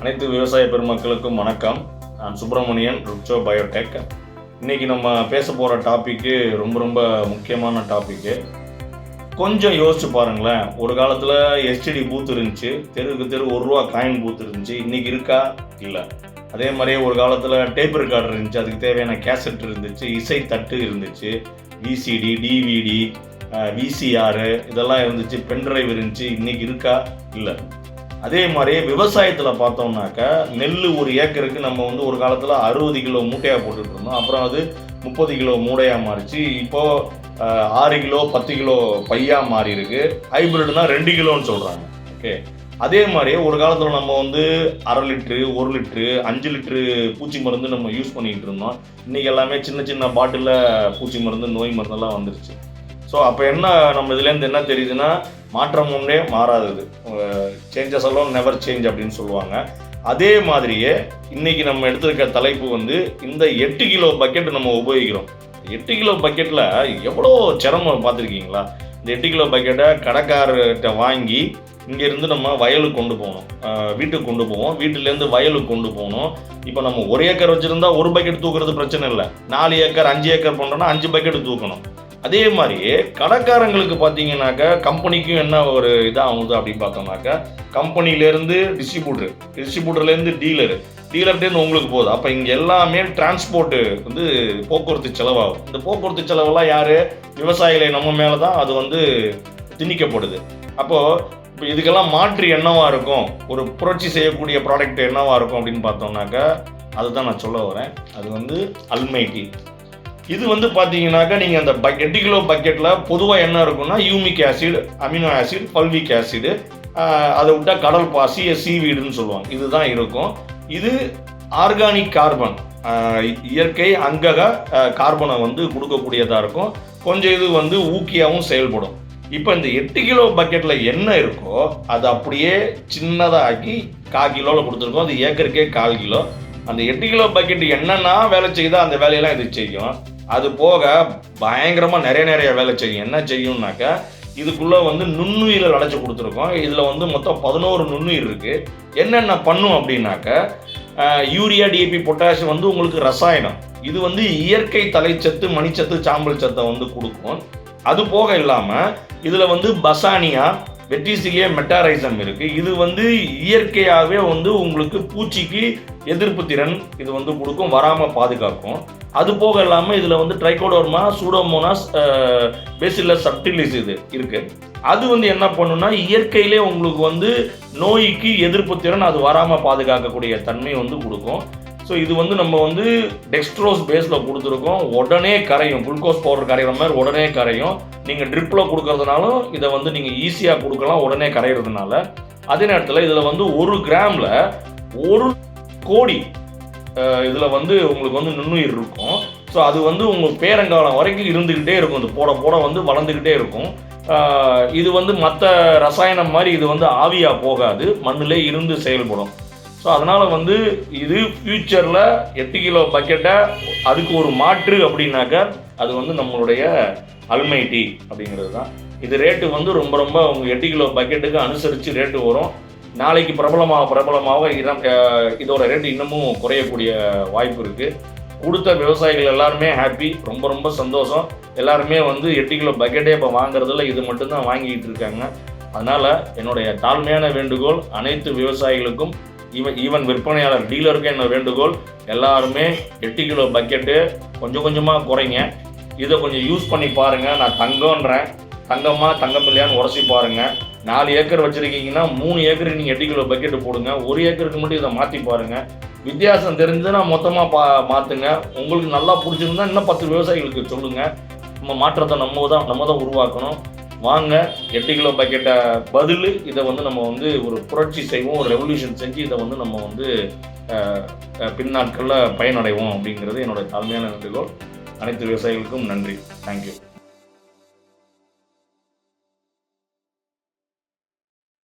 அனைத்து விவசாய பெருமக்களுக்கும் வணக்கம். நான் சுப்பிரமணியன் ருப்சோ பயோடெக் இன்னைக்கு நம்ம பேச போகிற டாப்பிக்கு ரொம்ப ரொம்ப முக்கியமான டாப்பிக்கு கொஞ்சம் யோசிச்சு பாருங்களேன். ஒரு காலத்தில் எஸ்டிடி பூத் இருந்துச்சு. தெருவுக்கு தெரு ஒரு ரூபா காயின் பூத் இருந்துச்சு. இன்னைக்கு இருக்கா? இல்லை. அதே மாதிரியே ஒரு காலத்தில் டேப் ரெக்கார்டர் இருந்துச்சு. அதுக்கு தேவையான கேசட் இருந்துச்சு. இசை தட்டு இருந்துச்சு. விசிடி டிவிடி விசிஆர் இதெல்லாம் இருந்துச்சு பென்ட்ரைவ் இருந்துச்சு இன்னைக்கு இருக்கா? இல்லை. அதே மாதிரி விவசாயத்தில் பார்த்தோம்னாக்கா நெல் ஒரு ஏக்கருக்கு நம்ம வந்து ஒரு காலத்தில் அறுபது கிலோ மூட்டையாக போட்டுட்டு இருந்தோம். அப்புறம் அது முப்பது கிலோ மூடையாக மாறிச்சு. இப்போது ஆறு கிலோ பத்து கிலோ பையாக மாறி இருக்கு ஹைபிரிட்னா ரெண்டு கிலோன்னு சொல்கிறாங்க ஓகே. அதே மாதிரி ஒரு காலத்தில் நம்ம வந்து அரை லிட்ரு ஒரு லிட்ரு அஞ்சு லிட்ரு பூச்சி மருந்து நம்ம யூஸ் பண்ணிக்கிட்டு இருந்தோம். இன்றைக்கி எல்லாமே சின்ன சின்ன பாட்டிலில் பூச்சி மருந்து நோய் மருந்தெல்லாம் வந்துருச்சு. ஸோ அப்போ என்ன நம்ம இதுலேருந்து என்ன தெரியுதுன்னா மாற்றம் ஒன்றே மாறாதது. சேஞ்சஸ் எல்லாம் நெவர் சேஞ்ச் அப்படின்னு சொல்லுவாங்க. அதே மாதிரியே இன்றைக்கி நம்ம எடுத்திருக்க தலைப்பு வந்து இந்த எட்டு கிலோ பக்கெட் நம்ம உபயோகிக்கிறோம். எட்டு கிலோ பக்கெட்டில் எவ்வளோ சிரமம் பார்த்துருக்கீங்களா? இந்த எட்டு கிலோ பக்கெட்டை கடைக்காரர்கிட்ட வாங்கி இங்கேருந்து நம்ம வயலுக்கு கொண்டு போகணும். வீட்டுக்கு கொண்டு போவோம். வீட்டிலேருந்து வயலுக்கு கொண்டு போகணும். இப்போ நம்ம ஒரு ஏக்கர் வச்சுருந்தா ஒரு பக்கெட் தூக்குறது பிரச்சனை இல்லை. நாலு ஏக்கர் அஞ்சு ஏக்கர் பண்ணுறோன்னா அஞ்சு பக்கெட் தூக்கணும். அதே மாதிரி கடைக்காரங்களுக்கு பார்த்தீங்கன்னாக்கா கம்பெனிக்கும் என்ன ஒரு இதாக ஆகுது அப்படின்னு பார்த்தோம்னாக்கா கம்பெனிலேருந்து டிஸ்ட்ரிபியூட்டர் டிஸ்ட்ரிபியூட்டர்லேருந்து டீலரு டீலர்லேருந்து உங்களுக்கு போகுது. அப்போ இங்கே எல்லாமே டிரான்ஸ்போர்ட்டு வந்து போக்குவரத்து செலவாகும். இந்த போக்குவரத்து செலவெல்லாம் யார்? விவசாயிகளை. நம்ம மேலே தான் அது வந்து திணிக்கப்படுது. அப்போது இப்போ இதுக்கெல்லாம் மாற்று என்னவாக இருக்கும்? ஒரு புரட்சி செய்யக்கூடிய ப்ராடக்ட் என்னவாக இருக்கும் அப்படின்னு பார்த்தோம்னாக்கா அதுதான் நான் சொல்ல வரேன். அது வந்து அல்மைட்டி இது வந்து பார்த்தீங்கன்னாக்கா நீங்கள் அந்த பக் எட்டு கிலோ பக்கெட்டில் பொதுவாக என்ன இருக்கும்னா humic acid amino acid fulvic acid அதை விட்டால் கடல் பாசி சீவீடுன்னு சொல்லுவாங்க. இதுதான் இருக்கும். இது ஆர்கானிக் கார்பன். இயற்கை அங்கக கார்பனை வந்து கொடுக்கக்கூடியதாக இருக்கும். கொஞ்சம் இது வந்து ஊக்கியாகவும் செயல்படும். இப்போ இந்த எட்டு கிலோ பக்கெட்டில் என்ன இருக்கோ அது அப்படியே சின்னதாக ஆக்கி கால் கிலோவில் கொடுத்துருக்கோம். அது ஏக்கருக்கே கால் கிலோ. அந்த எட்டு கிலோ பக்கெட் என்னென்னா வேலை செய்யுதோ அந்த வேலையெல்லாம் இது செய்யும்? அது போக பயங்கரமாக நிறைய நிறைய வேலை செய்யும். என்ன செய்யும்னாக்கா இதுக்குள்ளே வந்து நுண்ணுயிரில் அடைச்சி கொடுத்துருக்கோம். இதில் வந்து மொத்தம் பதினோரு நுண்ணுயிர் இருக்குது என்னென்ன பண்ணும் அப்படின்னாக்க யூரியா டிஏபி பொட்டாசியம் வந்து உங்களுக்கு ரசாயனம். இது வந்து இயற்கை தலைச்சத்து மணிச்சத்து சாம்பல் சத்தை வந்து கொடுக்கும். அது போக இல்லாமல் இதில் வந்து பசானியா வெட்டிசிலியே மெட்டாரைசம் இருக்கு. இது வந்து இயற்கையாகவே வந்து உங்களுக்கு பூச்சிக்கு எதிர்ப்பு திறன் இது வந்து கொடுக்கும் வராமல் பாதுகாக்கும். அது போக இல்லாமல் இதில் வந்து ட்ரைகோடோர்மா சூடோமோனாஸ் பேசிலஸ் சப்டிலிஸ் இது இருக்கு. அது வந்து என்ன பண்ணுன்னா இயற்கையிலே உங்களுக்கு வந்து நோய்க்கு எதிர்ப்பு திறன் அது வராமல் பாதுகாக்கக்கூடிய தன்மை வந்து கொடுக்கும். ஸோ இது வந்து நம்ம வந்து டெக்ஸ்ட்ரோஸ் பேஸில் கொடுத்துருக்கோம். உடனே கரையும். குளுக்கோஸ் பவுடர் கரைகிற மாதிரி உடனே கரையும். நீங்கள் ட்ரிப்பில் கொடுக்கறதுனாலும் இதை வந்து நீங்கள் ஈஸியாக கொடுக்கலாம் உடனே கரைகிறதுனால அதே நேரத்தில் இதில் வந்து ஒரு கிராமில் ஒரு கோடி இதில் வந்து உங்களுக்கு வந்து நுண்ணுயிர் இருக்கும். ஸோ அது வந்து உங்கள் பேரங்காலம் வரைக்கும் இருந்துக்கிட்டே இருக்கும். இந்த போட போட வந்து வளர்ந்துக்கிட்டே இருக்கும். இது வந்து மற்ற ரசாயனம் மாதிரி இது வந்து ஆவியாக போகாது. மண்ணிலே இருந்து செயல்படும். ஸோ அதனால் வந்து இது ஃப்யூச்சரில் எட்டு கிலோ பக்கெட்டை அதுக்கு ஒரு மாற்று அப்படின்னாக்கா அது வந்து நம்மளுடைய அல்மைட்டி அப்படிங்கிறது தான் இது ரேட்டு வந்து ரொம்ப ரொம்ப உங்கள் எட்டு கிலோ பக்கெட்டுக்கு அனுசரித்து ரேட்டு வரும். நாளைக்கு பிரபலமாக பிரபலமாக இடம் இதோட ரேட்டு இன்னமும் குறையக்கூடிய வாய்ப்பு இருக்குது கொடுத்த விவசாயிகள் எல்லாருமே ஹாப்பி ரொம்ப ரொம்ப சந்தோஷம். எல்லாருமே வந்து எட்டு கிலோ பக்கெட்டே இப்போ வாங்குறதில்ல இது மட்டும்தான் வாங்கிக்கிட்டு இருக்காங்க. அதனால் என்னுடைய தாழ்மையான வேண்டுகோள் அனைத்து விவசாயிகளுக்கும் ஈவன் ஈவன் விற்பனையாளர் டீலருக்கும் என்ன வேண்டுகோள்? எல்லாருமே எட்டு கிலோ பக்கெட்டு கொஞ்சம் கொஞ்சமாக குறைங்க. இதை கொஞ்சம் யூஸ் பண்ணி பாருங்கள் நான் தங்கன்றேன் தங்கம்மா தங்கம் இல்லையான்னு உரசி பாருங்கள் நாலு ஏக்கர் வச்சிருக்கீங்கன்னா மூணு ஏக்கருக்கு நீங்கள் எட்டு கிலோ பக்கெட்டு போடுங்க. ஒரு ஏக்கருக்கு மட்டும் இதை மாற்றி பாருங்கள் வித்தியாசம் தெரிஞ்சுன்னா மொத்தமாக பா மாற்றுங்க உங்களுக்கு நல்லா பிடிச்சிருந்தா இன்னும் பத்து விவசாயிகளுக்கு சொல்லுங்கள் நம்ம மாற்றத்தை நம்ம தான் நம்ம தான் உருவாக்கணும். வாங்க எட்டு கிலோ பக்கெட்டை பதில் இதை வந்து நம்ம வந்து ஒரு புரட்சி செய்வோம் ஒரு ரெவல்யூஷன் செஞ்சு இதை வந்து நம்ம வந்து பின்னாட்களில் பயனடைவோம் அப்படிங்கிறது என்னோட தாழ்மையான நன்றிகோள். அனைத்து விவசாயிகளுக்கும் நன்றி. தேங்க்யூ